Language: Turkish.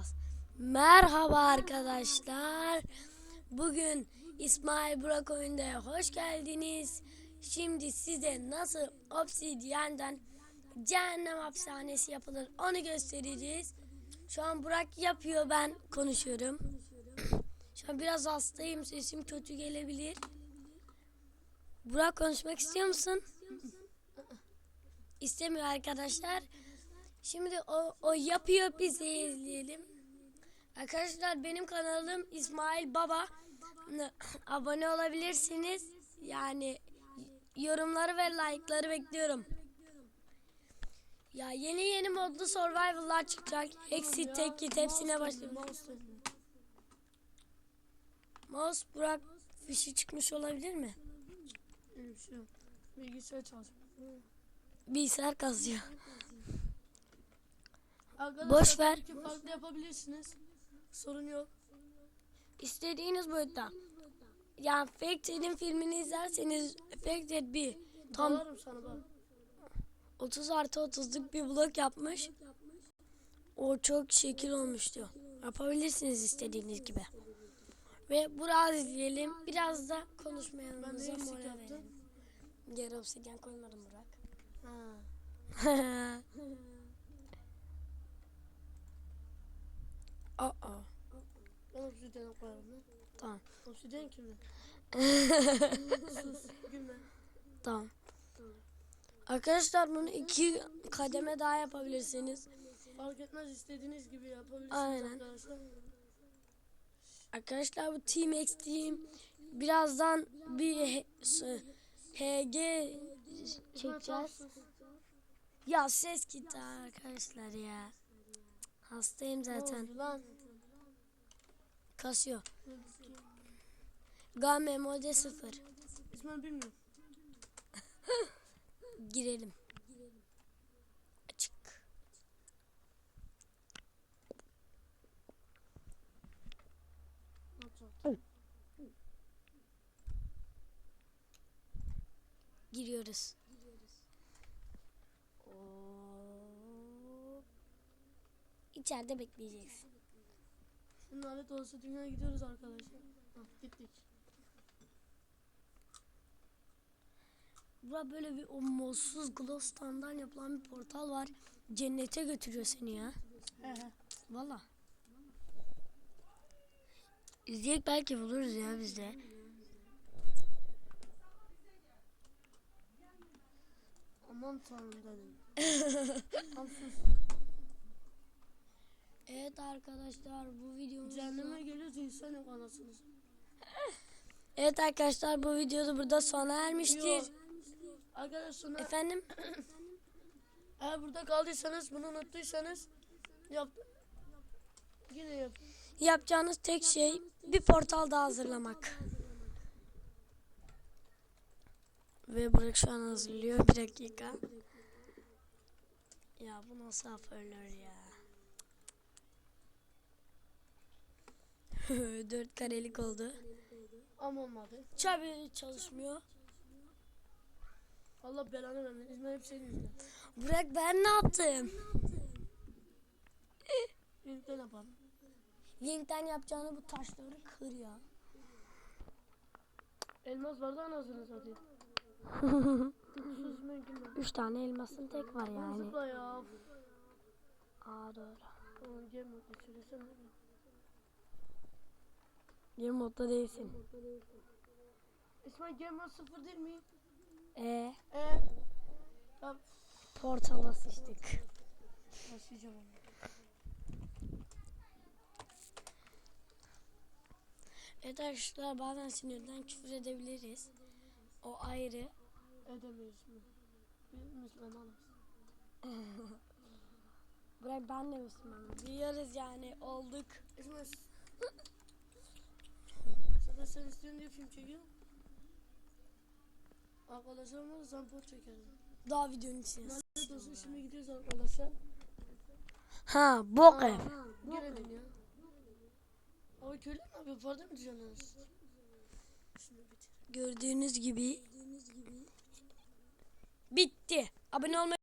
Bas. Merhaba arkadaşlar. Bugün İsmail Burak oyunda hoş geldiniz. Şimdi size nasıl obsidiyenden cehennem hapishanesi yapılır onu göstereceğiz. Şu an Burak yapıyor ben konuşuyorum. Şu an biraz hastayım sesim kötü gelebilir. Burak konuşmak istiyor musun? İstemiyor arkadaşlar. Şimdi o, o yapıyor biz de izleyelim. Arkadaşlar benim kanalım İsmail Baba. Abone olabilirsiniz. Yani yorumları ve like'ları bekliyorum. Ya yeni yeni modlu survival'lar çıkacak. Exit tek git hepsine başlayalım. Mouse Burak fişi çıkmış olabilir mi? Bilgisayar çalışmıyor. Bilgisayar kazıyor. Arkadaşlar Boş ver. farklı yapabilirsiniz. Sorun yok. İstediğiniz boyutta. Yani Factory'nin filmini izlerseniz Factory bir tam Dalarım sana bak. 30 artı 30'luk bir blok yapmış. O çok şekil olmuştu. Yapabilirsiniz istediğiniz gibi. Ve biraz izleyelim. Biraz da Ben konuşmayanımıza de eksik moral yaptım. verelim. Geri obsidyen koymadım Burak. Ha. Aa, Ben obsidyen koyarım lan. tamam. Obsidyen kimde? Sus gülme. Tamam. Arkadaşlar bunu iki kademe daha yapabilirsiniz. Fark etmez istediğiniz gibi yapabilirsiniz Aynen. arkadaşlar. Arkadaşlar bu Team X Team birazdan bir HG çekeceğiz. Ya ses gitti arkadaşlar ya. Hastayım zaten. lan? Kasıyor. Game mode 0. İsmail bilmiyorum. Girelim. Açık. Giriyoruz. İçeride bekleyeceksin. Şimdi lanet olası dünyaya gidiyoruz arkadaşlar. Gittik. Bura böyle bir o molsuz glowstone'dan yapılan bir portal var. Cennete götürüyor seni ya. Valla. İzleyek belki buluruz ya biz de. Aman tanrım dedim. Tam sus. Evet arkadaşlar bu videomuz Cehenneme geliyoruz insan yok anasını. Evet arkadaşlar bu videoda burada sona ermiştir. Arkadaşlar Efendim eğer burada kaldıysanız bunu unuttuysanız yap. Yine yap. yapacağınız tek şey bir portal daha hazırlamak. Ve Burak şu an hazırlıyor bir dakika. Ya bu nasıl hoparlör ya. Dört karelik oldu. Ama olmadı. Çabi çalışmıyor. Allah belanı vermesin. İzmir hep senin yüzünden. Burak ben ne yaptım? Birlikte yapalım. Linkten yapacağını bu taşları kır ya. Elmas vardı anasını satayım. Mümkün değil. Üç tane elmasın tek var yani. Zıpla ya. Aa doğru. Tamam gelme. Söylesene. Bir modda değilsin. İsmail Game Mode 0 değil mi? E Eee? Ya portala sıçtık. başlayacağım onu. Evet arkadaşlar bazen sinirden küfür edebiliriz. O ayrı. Edemeyiz mi? Biz Müslümanız. Burak ben de Müslümanım. Biliyoruz yani olduk. Sen istiyorsun diye film çekiyor. Arkadaşlarımla zampor çekerim. Daha videonun içine. Lanet olsun şimdi gidiyoruz arkadaşlar. Ha bok ev. Girelim ya. Abi köylü ne yapıyor? Pardon? Şunu bitir. Gördüğünüz gibi. Bitti. Abone olmayı